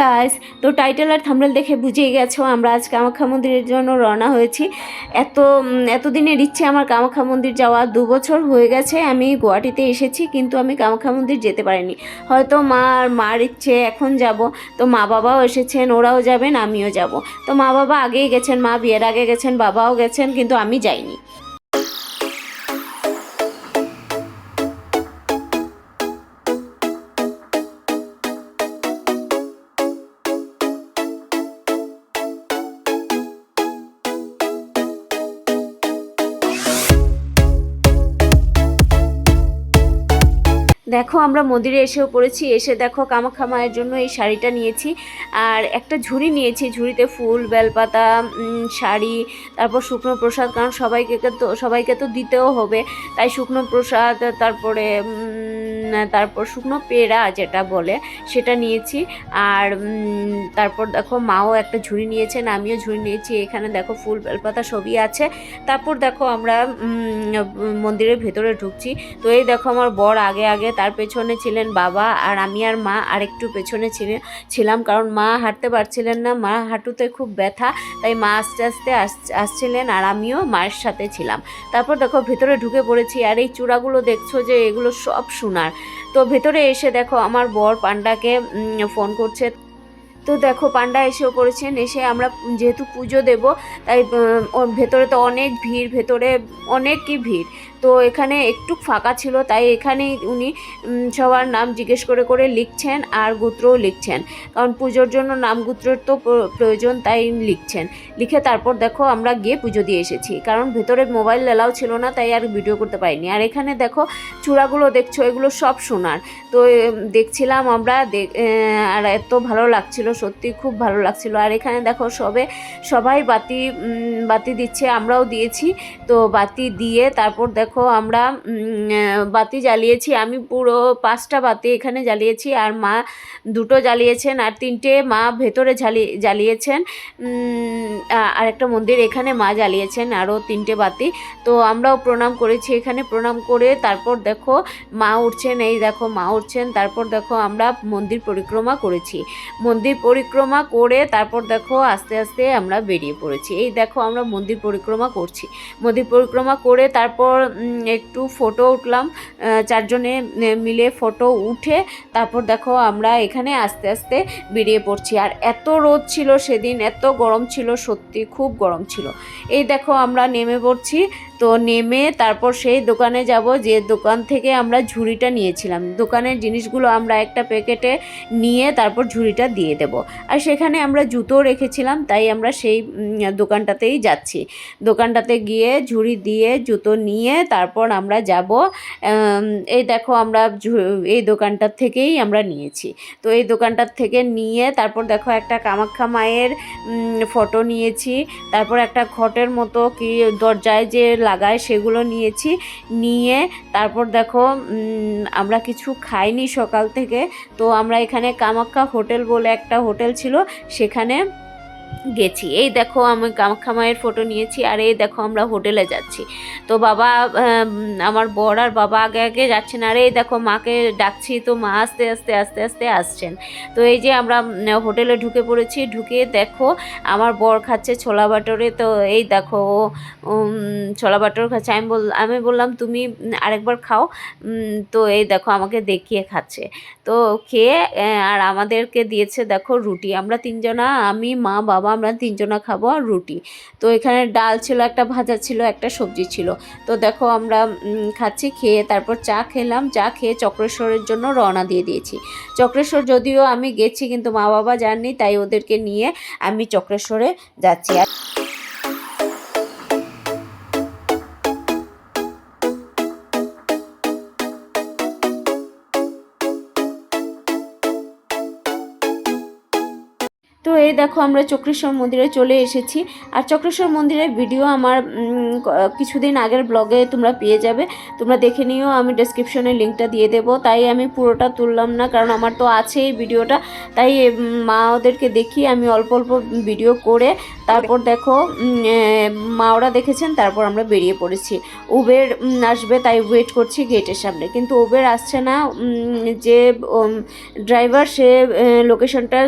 Guys তো title আর থামরেল দেখে বুঝেই গেছো, আমরা আজ কামাখ্যা মন্দিরের জন্য রওনা হয়েছি। এত এতদিনের ইচ্ছে আমার কামাখ্যা মন্দির যাওয়া দু বছর হয়ে গেছে, আমি গুয়াহাটিতে এসেছি, কিন্তু আমি কামাখ্যা মন্দির যেতে পারিনি। হয়তো মা আর মার ইচ্ছে, এখন যাব, তো মা বাবাও এসেছেন, ওরাও যাবেন, আমিও যাব। তো মা বাবা আগেই গেছেন, মা বিয়ের আগে গেছেন, বাবাও গেছেন, কিন্তু আমি যাইনি। দেখো, আমরা মন্দিরে এসেও পড়েছি, এসে দেখো কামাখ্যা মায়ের জন্য এই শাড়িটা নিয়েছি। আর একটা ঝুড়ি নিয়েছি, ঝুড়িতে ফুল, বেলপাতা শাড়ি, তারপর শুকনো প্রসাদ, কারণ সবাইকে তো সবাইকে তো দিতেও হবে। তাই শুকনো প্রসাদ, তারপরে তারপর শুকনো পেড়া যেটা বলে, সেটা নিয়েছি। আর তারপর দেখো মাও একটা ঝুড়ি নিয়েছেন, আমিও ঝুড়ি নিয়েছি। এখানে দেখো ফুল বেলপাতা সবই আছে। তারপর দেখো আমরা মন্দিরের ভেতরে ঢুকছি। তো এই দেখো আমার বর আগে আগে তার পেছনে ছিলেন বাবা আর আমি আর মা আর একটু পেছনে ছিলেন ছিলাম। কারণ মা হাঁটতে পারছিলেন না, মা হাঁটুতে খুব ব্যথা, তাই মা আস্তে আস্তে আস- আসছিলেন আর আমিও মায়ের সাথে ছিলাম। তারপর দেখো ভেতরে ঢুকে পড়েছি আর এই চূড়াগুলো দেখছ যে এগুলো সব সোনার। ভেতরে এসে দেখো আমার বর পান্ডাকে ফোন করছে। তো দেখো পান্ডা এসেও পড়েছেন এসে আমরা যেহেতু পুজো দেব, তাই ভেতরে তো অনেক ভিড়, ভেতরে অনেকই ভিড়। তো এখানে একটু ফাঁকা ছিল, তাই এখানেই উনি সবার নাম জিজ্ঞেস করে করে লিখছেন আর গোত্রও লিখছেন। কারণ পুজোর জন্য নাম গোত্রের তো প্রয়োজন, তাই লিখছেন। লিখে তারপর দেখো আমরা গিয়ে পুজো দিয়ে এসেছি। কারণ ভেতরে মোবাইল এলাও ছিল না, তাই আর ভিডিও করতে পারিনি। আর এখানে দেখো চূড়াগুলো দেখছ, এগুলো সব সোনার। তো দেখছিলাম আমরা আর এত ভালো লাগছিল, সত্যি খুব ভালো লাগছিল। আর এখানে দেখো সবে সবাই বাতি বাতি দিচ্ছে, আমরাও দিয়েছি। তো বাতি দিয়ে তারপর দেখো আমরা বাতি জ্বালিয়েছি। আমি পুরো পাঁচটা বাতি এখানে জ্বালিয়েছি আর মা দুটো জ্বালিয়েছেন আর তিনটে মা ভেতরে জ্বালিয়ে জ্বালিয়েছেন। আর একটা মন্দির এখানে মা জ্বালিয়েছেন আরও তিনটে বাতি। তো আমরাও প্রণাম করেছি এখানে, প্রণাম করে তারপর দেখো মা উঠছেন, এই দেখো মা উঠছেন, তারপর দেখো আমরা মন্দির পরিক্রমা করেছি। মন্দির পরিক্রমা করে তারপর দেখো আস্তে আস্তে আমরা বেরিয়ে পড়েছি। এই দেখো আমরা মন্দির পরিক্রমা করছি। মন্দির পরিক্রমা করে তারপর একটু ফটো উঠলাম। চারজনে মিলে ফটো উঠে তারপর দেখো আমরা এখানে আস্তে আস্তে বেরিয়ে পড়ছি। আর এত রোদ ছিল সেদিন, এত গরম ছিল, সত্যি খুব গরম ছিল। এই দেখো আমরা নেমে পড়ছি তো নেমে তারপর সেই দোকানে যাব, যে দোকান থেকে আমরা ঝুড়িটা নিয়েছিলাম। দোকানের জিনিসগুলো আমরা একটা প্যাকেটে নিয়ে তারপর ঝুড়িটা দিয়ে দেব। আর সেখানে আমরা জুতো রেখেছিলাম, তাই আমরা সেই দোকানটাতেই যাচ্ছি। দোকানটাতে গিয়ে ঝুড়ি দিয়ে জুতো নিয়ে তারপর আমরা যাব এই দেখো আমরা এই দোকানটার থেকেই আমরা নিয়েছি। তো এই দোকানটার থেকে নিয়ে তারপর দেখো একটা কামাখ্যা মায়ের ফটো নিয়েছি। তারপর একটা ঘটের মতো কি দরজায় যে লাগায়, সেগুলো নিয়েছি। নিয়ে তারপর দেখো আমরা কিছু খাইনি সকাল থেকে। তো আমরা এখানে কামাক্কা হোটেল বলে একটা হোটেল ছিল, সেখানে গেছি। এই দেখো আমি কামাখ্যা মায়ের ফটো নিয়েছি আর এই দেখো আমরা হোটেলে যাচ্ছি। তো বাবা আমার বর আর বাবা আগে আগে যাচ্ছেন আর এই দেখো মাকে ডাকছি তো মা আস্তে আস্তে আস্তে আস্তে আসছেন। তো এই যে আমরা হোটেলে ঢুকে পড়েছি। ঢুকে দেখো আমার বর খাচ্ছে ছোলা বাটরে। তো এই দেখো ও, ছোলা বাটর খাচ্ছে। আমি বল আমি বললাম তুমি আরেকবার খাও। তো এই দেখো আমাকে দেখিয়ে খাচ্ছে। তো খেয়ে আর আমাদেরকে দিয়েছে দেখো রুটি। আমরা তিনজনা আমি মা বাবা আমরা তিনজনা খাব আর রুটি। তো এখানে ডাল ছিল, একটা ভাজা ছিল, একটা সবজি ছিল। তো দেখো আমরা খাচ্ছি, খেয়ে তারপর চা খেলাম। চা খেয়ে চক্রেশ্বরের জন্য রওনা দিয়ে দিয়েছি। চক্রেশ্বর যদিও আমি গেছি, কিন্তু মা বাবা যাননি, তাই ওদেরকে নিয়ে আমি চক্রেশ্বরে যাচ্ছি। আর এই দেখো আমরা চক্রেশ্বর মন্দিরে চলে এসেছি। আর চক্রেশ্বর মন্দিরের ভিডিও আমার কিছুদিন আগের ব্লগে তোমরা পেয়ে যাবে। তোমরা দেখে নিও, আমি ডেসক্রিপশনে লিঙ্কটা দিয়ে দেবো। তাই আমি পুরোটা তুললাম না, কারণ আমার তো আছে এই ভিডিওটা তাই মা ওদেরকে দেখি, আমি অল্প অল্প ভিডিও করে তারপর দেখো মা ওরা দেখেছেন, তারপর আমরা বেরিয়ে পড়েছি। উবের আসবে, তাই ওয়েট করছি গেটের সামনে। কিন্তু উবের আসছে না যে ড্রাইভার সে লোকেশনটা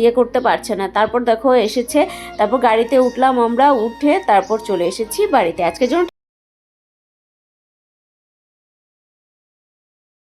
ইয়ে করতে পারছে না। তারপর দেখো এসেছে, তারপর গাড়িতে উঠলাম আমরা, উঠে তারপর চলে এসেছি বাড়িতে। আজকের জন্য